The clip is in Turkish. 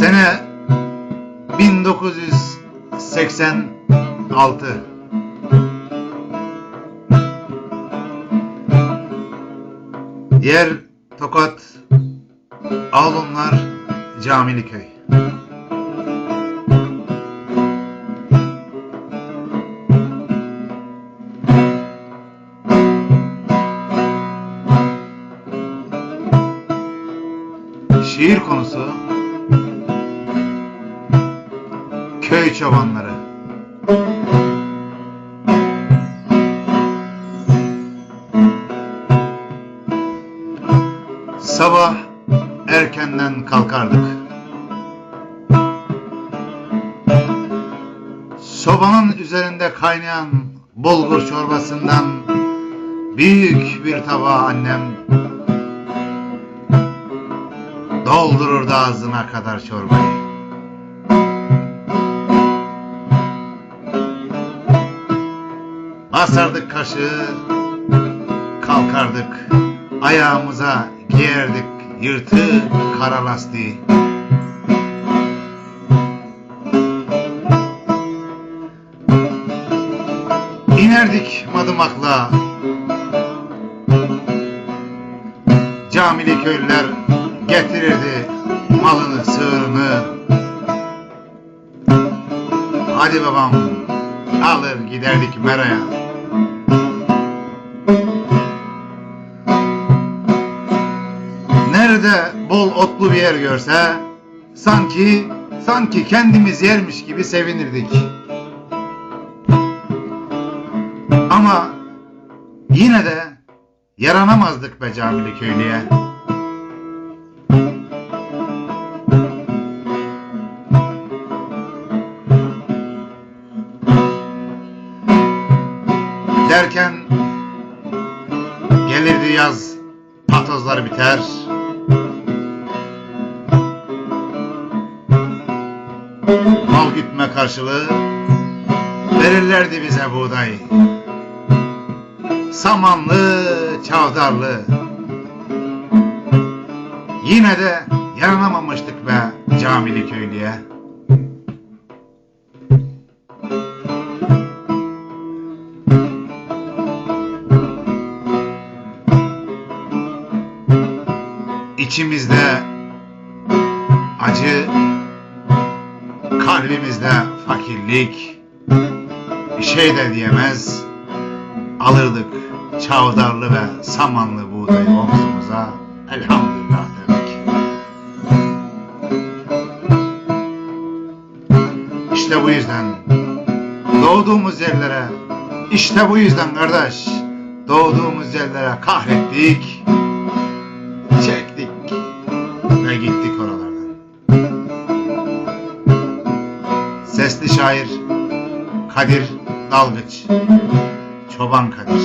Sene 1986 Yer Tokat Ağlumlar Camiliköy Şiir konusu Köy çobanları Sabah erkenden kalkardık. Sobanın üzerinde kaynayan bulgur çorbasından büyük bir tabağa annem doldururdu ağzına kadar çorbayı. Basardık kaşığı, kalkardık. Ayağımıza giyerdik yırtık kara lastiği. İnerdik madımakla. Camili köylüler getirirdi malını, sığırını. Hadi babam alır giderdik meraya. Nerede bol otlu bir yer görse sanki sanki kendimiz yermiş gibi sevinirdik. Ama yine de yaranamazdık be camili köylüye. Derken gelirdi yaz, patozlar biter. Karşılığı verirlerdi bize buğday. Samanlı, çavdarlı. Yine de yaranamamıştık be camili köylüye. İçimizde kalbimizde fakirlik, bir şey de diyemez, alırdık çavdarlı ve samanlı buğdayı omzumuza, elhamdülillah demek. İşte bu yüzden doğduğumuz yerlere, işte bu yüzden kardeş, doğduğumuz yerlere kahrettik, çektik ve gittik oralardan. Sesli şair Kadir Dalgıç. Çoban Kadir